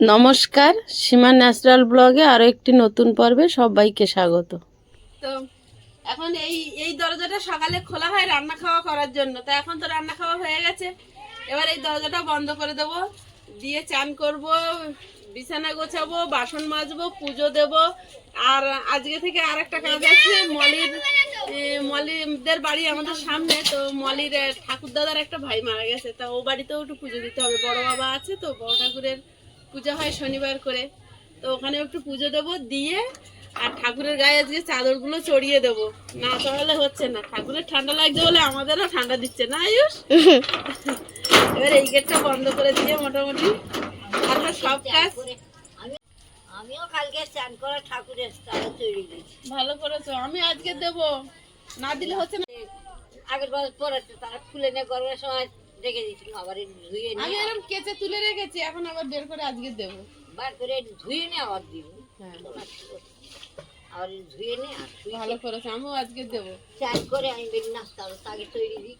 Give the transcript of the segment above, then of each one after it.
নমস্কার, সীমা ন্যাচারাল ব্লগে আরও একটি নতুন পর্বে সবাইকে স্বাগত। তো এখন এই এই দরজাটা সকালে খোলা হয় রান্না খাওয়া করার জন্য। তো এখন তো রান্না খাওয়া হয়ে গেছে। এবার এই দরজাটা বন্ধ করে দেব। দিয়ে চান করব, বিছানা গোছাবো, বাসন মাজবো, পুজো দেব। আর আজকে থেকে আর একটা কাজ আছে, মলির মলিদের বাড়ি আমাদের সামনে। তো মলির ঠাকুর দাদার একটা ভাই মারা গেছে। তা ও বাড়িতেও একটু পুজো দিতে হবে। বড় বাবা আছে তো, বড় ঠাকুরের পূজা হয় শনিবার করে। তো ওখানে একটু পুজো দেবো দিয়ে আর ঠাকুরের গায়ে আজকে চাদরগুলো চড়িয়ে দেবো। না তাহলে হচ্ছে না। ঠাকুরের ঠান্ডা লাগছে বলে আমাদেরও ঠান্ডা দিচ্ছে না আয়ুষ? এবার এই গেটটা বন্ধ করে দিয়ে মোটামুটি আমরা সব কাজ আমিও কালকে স্নান করে ঠাকুরের দিয়েছি। ভালো করেছ আমি আজকে দেবো। না দিলে হচ্ছে না। আগের বার পরে তারা খুলে নিয়ে গরমের সময় রেখে দিয়েছিল আবার ধুয়ে আমি এরকম কেচে তুলে রেখেছি এখন আবার বের করে আজকে দেবো। বার করে ধুয়ে নিয়ে আবার দিব হ্যাঁ। আবার ধুয়ে নিয়ে ভালো করেছ আমিও আজকে দেবো। চান করে আমি বেরিয়ে নাস্তা তাকে তৈরি দিই।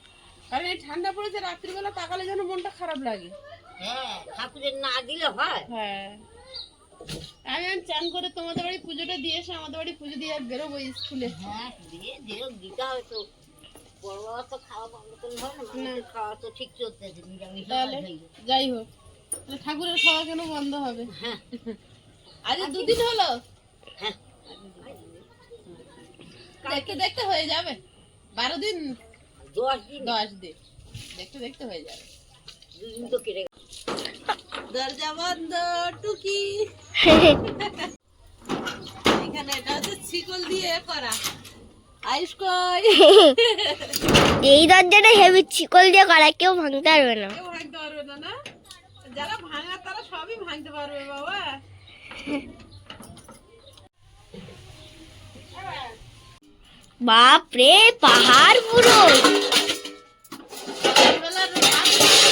কারণ এই ঠান্ডা পড়েছে রাত্রিবেলা তাকালে যেন মনটা খারাপ লাগে। হ্যাঁ ঠাকুরের না দিলে হয়। হ্যাঁ। আমি চান করে তোমাদের বাড়ি পুজোটা দিয়ে এসে আমাদের বাড়ি পুজো দিয়ে আর বেরোবো স্কুলে। হ্যাঁ দিয়ে দিয়ে দিতে হবে তো। বড় বাবা তো খাওয়া বন্ধ করলে হয় না মানুষের খাওয়া তো ঠিক চলতেছে নিরামিষ তাহলে যাই হোক তাহলে ঠাকুরের খাওয়া কেন বন্ধ হবে? হ্যাঁ। আজ দুদিন হলো। হ্যাঁ। দেখতে দেখতে হয়ে যাবে। বারো দিন? দশ দিন। দশ দিন। দেখতে দেখতে হয়ে যাবে। দুদিন তো কেটে দরজা বন্ধ টুকি। এখানে এটা হচ্ছে শিকল দিয়ে করা। আয়ুষ কই? এই দরজাটা হেভি চিকল দিয়ে করা কেউ ভাঙতে পারবে না। কেউ ভাঙতে পারবে না না? যারা ভাঙা তারা সবই ভাঙতে পারবে বাবা। বাপ রে পাহাড় পুরো। সকালবেলার রাত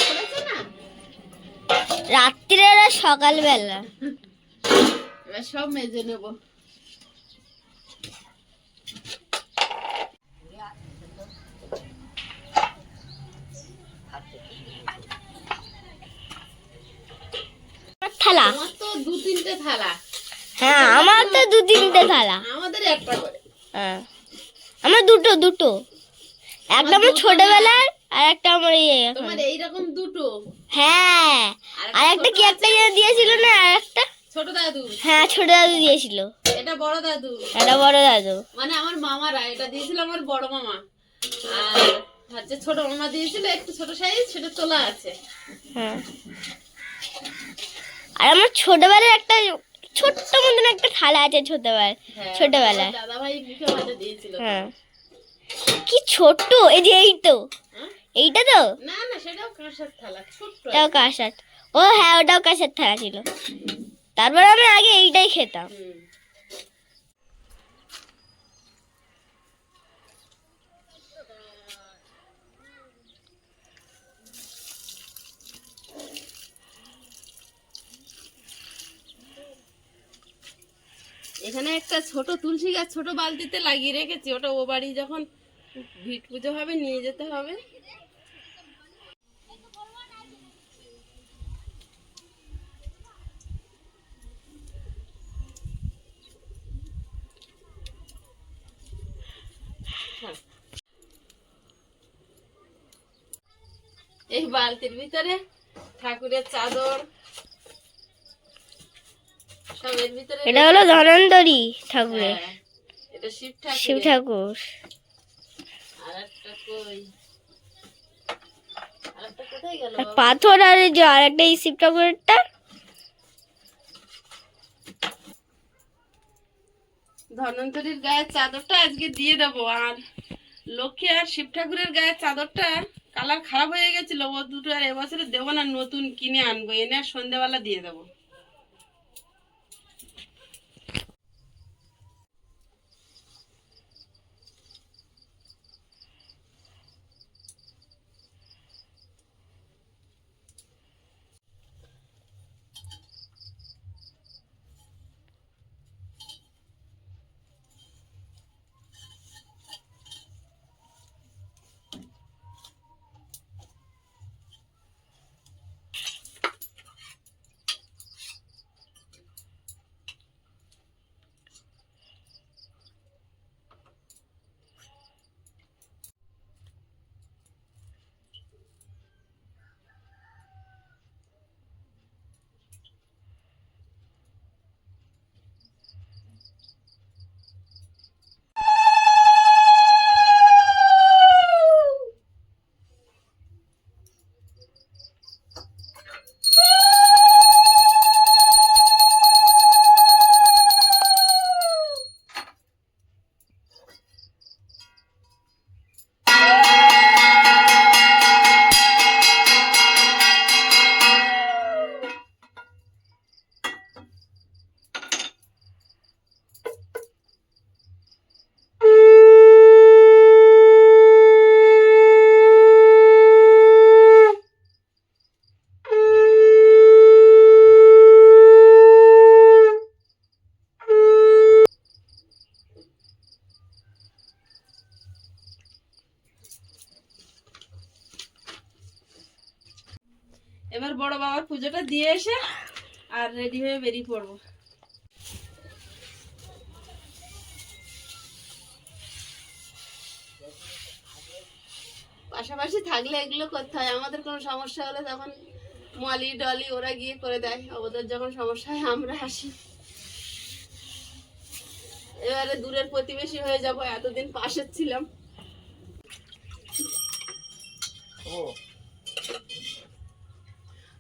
করেছে না? রাত্রিরে আর সকালবেলা। এবার সব মেজে নেব থালা আমার তো দু তিনটে থালা। হ্যাঁ আমার তো দু তিনটে থালা। আমাদের একটা করে। হ্যাঁ। আমার দুটো দুটো। একটা আমার ছোটবেলার আর একটা আমার ইয়ে। তোমার এইরকম দুটো। হ্যাঁ। আর একটা কি একটা দিয়েছিল না আর একটা? ছোট দাদু। হ্যাঁ ছোট দাদু দিয়েছিল। এটা বড় দাদু। এটা বড় দাদু। মানে আমার মামারা এটা দিয়েছিল আমার বড় মামা। আর হচ্ছে ছোট মামা দিয়েছিল একটু ছোট সাইজ সেটা তোলা আছে। হ্যাঁ। আর আমার ছোটবেলার একটা ছোট্ট মতন একটা থালা আছে ছোটবেলায় হ্যাঁ, ছোটবেলায়। দিয়েছিল হ্যাঁ। কি ছোট্ট এই যে এই তো। হ্যাঁ? এইটা তো? না না সেটাও কাঁসার থালা ছোট্ট কাঁসার। ও হ্যাঁ ওটাও কাঁসার থালা ছিল। তারপর আমি আগে এইটাই খেতাম। এখানে একটা ছোট তুলসী গাছ, ছোট বালতিতে লাগিয়ে রেখেছি। ওটা ও বাড়ি যখন ভিট পুজো হবে, নিয়ে যেতে হবে। এই বালতির ভিতরে ঠাকুরের চাদর এটা হলো ধনন্তরী ঠাকুরের। হ্যাঁ, শিব ঠাকুর। পাথর আর যে আর একটা এই শিব ঠাকুরেরটা। ধনন্তরীর গায়ের চাদরটা আজকে দিয়ে দেবো আর লক্ষ্মী আর শিব ঠাকুরের গায়ের চাদরটা কালার খারাপ হয়ে গেছিল। ও দুটো আর এবছরে দেবো না নতুন কিনে আনব। এনে আর সন্ধেবেলা দিয়ে দেবো। পুজোটা দিয়ে এসে আর রেডি হয়ে বেরিয়ে পড়ব। পাশাপাশি থাকলে এগুলো করতে হয়। আমাদের কোনো সমস্যা হলে তখন মলি ডলি ওরা গিয়ে করে দেয়। ওদের যখন সমস্যা হয় আমরা আসি। এবারে দূরের প্রতিবেশী হয়ে যাব এতদিন পাশের ছিলাম।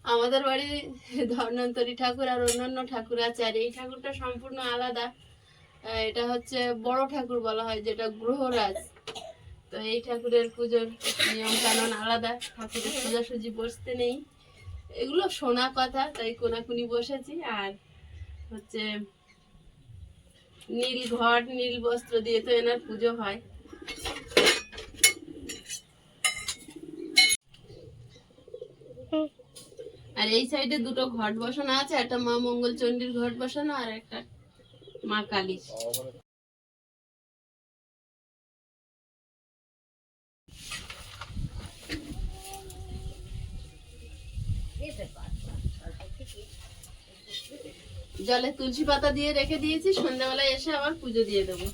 আমাদের বাড়ি ধন্বন্তরী ঠাকুর আর অন্যান্য ঠাকুর আছে, আর এই ঠাকুরটা সম্পূর্ণ আলাদা। এটা হচ্ছে বড় ঠাকুর বলা হয়, যেটা গ্রহরাজ। তো এই ঠাকুরের পুজোর নিয়ম কানুন আলাদা, ঠাকুরের সোজাসুজি বসতে নেই। এগুলো শোনা কথা, তাই কোনাকুনি বসেছি। আর হচ্ছে নীল ঘট, নীল বস্ত্র দিয়ে তো এনার পুজো হয়। আর এই সাইডে দুটো ঘট বসানো আছে, একটা মা মঙ্গল চণ্ডীর ঘট বসানো আর একটা মা কালীর। জলে তুলসী পাতা দিয়ে রেখে দিয়েছি, সন্ধ্যাবেলায় এসে আবার পুজো দিয়ে দেবো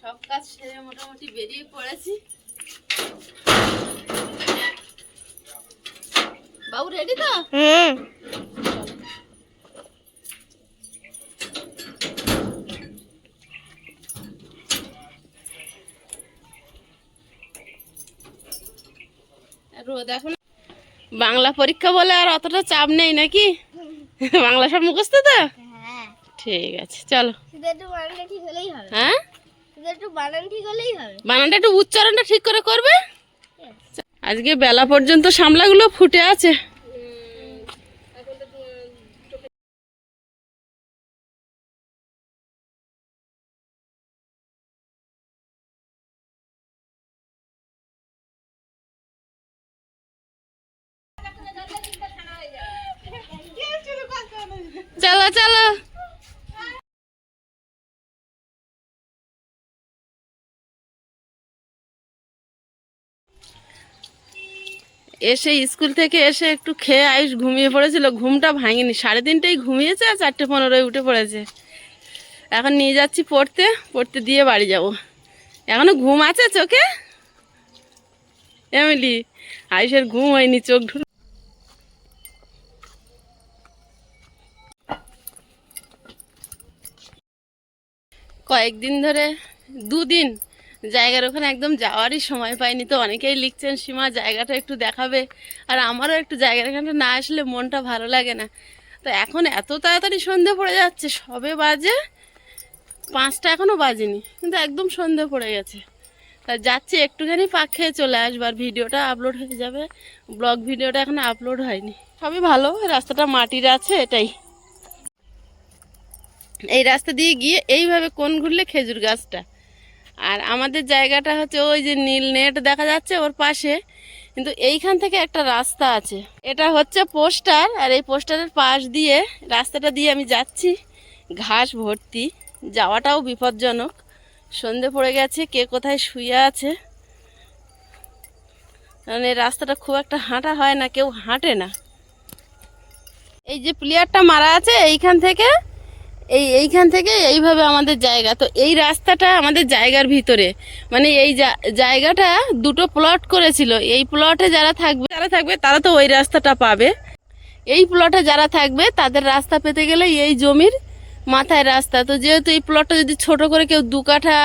সব কাজ সেরে মোটামুটি বেরিয়ে পড়েছি। বাবু রেডি তো? হুম। রোদ এখন। বাংলা পরীক্ষা বলে আর অতটা চাপ নেই নাকি? বাংলা সব মুখস্থ তো? হ্যাঁ। ঠিক আছে চলো। হ্যাঁ? একটু বানান ঠিক হলেই হবে বানানটা একটু উচ্চারণটা ঠিক করে করবে আজকে বেলা পর্যন্ত সামলাগুলো ফুটে আছে চলো চলো এসে স্কুল থেকে এসে একটু খেয়ে আয়ুষ ঘুমিয়ে পড়েছিল। ঘুমটা ভাঙেনি। সাড়ে তিনটেই ঘুমিয়েছে আর চারটে পনেরোয় উঠে পড়েছে। এখন নিয়ে যাচ্ছি পড়তে। পড়তে দিয়ে বাড়ি যাব। এখনও ঘুম আছে চোখে? এমিলি, আয়ুষের ঘুম হয়নি, চোখ ঢুল কয়েকদিন ধরে, দুদিন জায়গার ওখানে একদম যাওয়ারই সময় পাইনি তো অনেকেই লিখছেন, সীমা, জায়গাটা একটু দেখাবে। আর আমারও একটু জায়গার এখানে না আসলে মনটা ভালো লাগে না। তো এখন এত তাড়াতাড়ি সন্ধে পড়ে যাচ্ছে, সবে বাজে, পাঁচটা এখনও বাজেনি, কিন্তু একদম সন্ধে পড়ে গেছে। তা যাচ্ছি, একটুখানি পাক খেয়ে চলে আসবার ভিডিওটা আপলোড হয়ে যাবে, ব্লগ ভিডিওটা এখন আপলোড হয়নি। সবই ভালো, রাস্তাটা মাটির আছে, এটাই। এই রাস্তা দিয়ে গিয়ে এইভাবে কোন ঘুরলে খেজুর গাছটা? আর আমাদের জায়গাটা হচ্ছে ওই যে নীল নেট দেখা যাচ্ছে ওর পাশে। কিন্তু এইখান থেকে একটা রাস্তা আছে। এটা হচ্ছে পোস্টার আর এই পোস্টারের পাশ দিয়ে, রাস্তাটা দিয়ে আমি যাচ্ছি। ঘাস ভর্তি। যাওয়াটাও বিপজ্জনক। সন্ধে পড়ে গেছে, কে কোথায় শুয়ে আছে। কারণ এই রাস্তাটা খুব একটা হাঁটা হয় না, কেউ হাঁটে না। এই যে প্লেয়ারটা মারা আছে এইখান থেকে। এই, এইখান থেকে এইভাবে আমাদের জায়গা। তো এই রাস্তাটা আমাদের জায়গার ভিতরে। মানে এই জায়গাটা দুটো প্লট করেছিল। এই প্লটে যারা থাকবে যারা থাকবে, তারা তো ওই রাস্তাটা পাবে। এই প্লটে যারা থাকবে, তাদের রাস্তা পেতে গেলে এই জমির মাথায় রাস্তা। তো যেহেতু এই প্লটটা যদি ছোট করে কেউ দু কাঠা,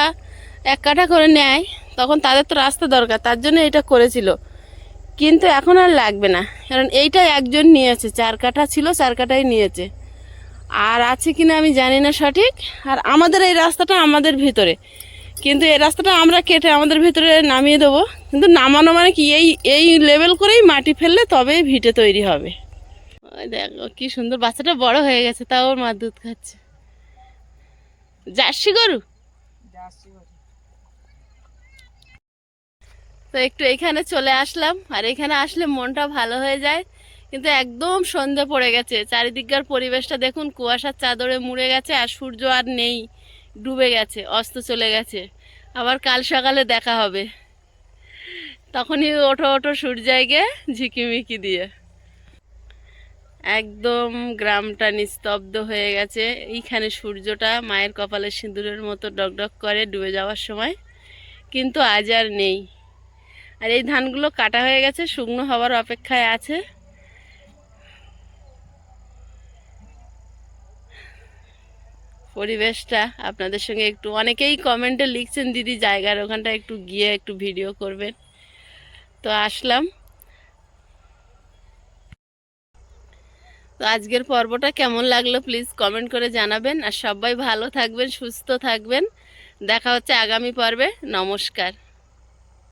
এক কাঠা করে নেয়, তখন তাদের তো রাস্তা দরকার। তার জন্য এটা করেছিল। কিন্তু এখন আর লাগবে না। কারণ এইটা একজন নিয়েছে। চার কাঠা ছিল, চার কাঠাই নিয়েছে। আর আছে কিনা আমি জানি না সঠিক। আর আমাদের এই রাস্তাটা আমাদের ভিতরে। কিন্তু এই রাস্তাটা আমরা কেটে আমাদের ভিতরে নামিয়ে দেবো। কিন্তু নামানো মানে কি? এই এই লেভেল করেই মাটি ফেললে তবেই ভিটে তৈরি হবে। দেখো কি সুন্দর। বাচ্চাটা বড় হয়ে গেছে তাও ওর মা দুধ খাচ্ছে। জার্সি গরু। তো একটু এখানে চলে আসলাম। আর এখানে আসলে মনটা ভালো হয়ে যায়। কিন্তু একদম সন্ধে পড়ে গেছে। চারিদিককার পরিবেশটা দেখুন, কুয়াশার চাদরে মুড়ে গেছে আর সূর্য আর নেই, ডুবে গেছে, অস্ত চলে গেছে। আবার কাল সকালে দেখা হবে। তখনই ওঠো ওঠো সূর্যাইগে ঝিকিমিকি দিয়ে। একদম গ্রামটা নিস্তব্ধ হয়ে গেছে। এইখানে সূর্যটা মায়ের কপালে সিঁদুরের মতো ডকডক করে ডুবে যাওয়ার সময়। কিন্তু আজ আর নেই। আর এই ধানগুলো কাটা হয়ে গেছে, শুকনো হওয়ার অপেক্ষায় আছে। পরিবেশটা আপনাদের সঙ্গে একটু অনেকেই কমেন্টে লিখছেন, দিদি জায়গার ওখানটা একটু গিয়ে একটু ভিডিও করবেন। তো আসলাম। তো আজকের পর্বটা কেমন লাগল প্লিজ কমেন্ট করে জানাবেন। আর সবাই ভালো থাকবেন, সুস্থ থাকবেন। দেখা হচ্ছে আগামী পর্বে। নমস্কার।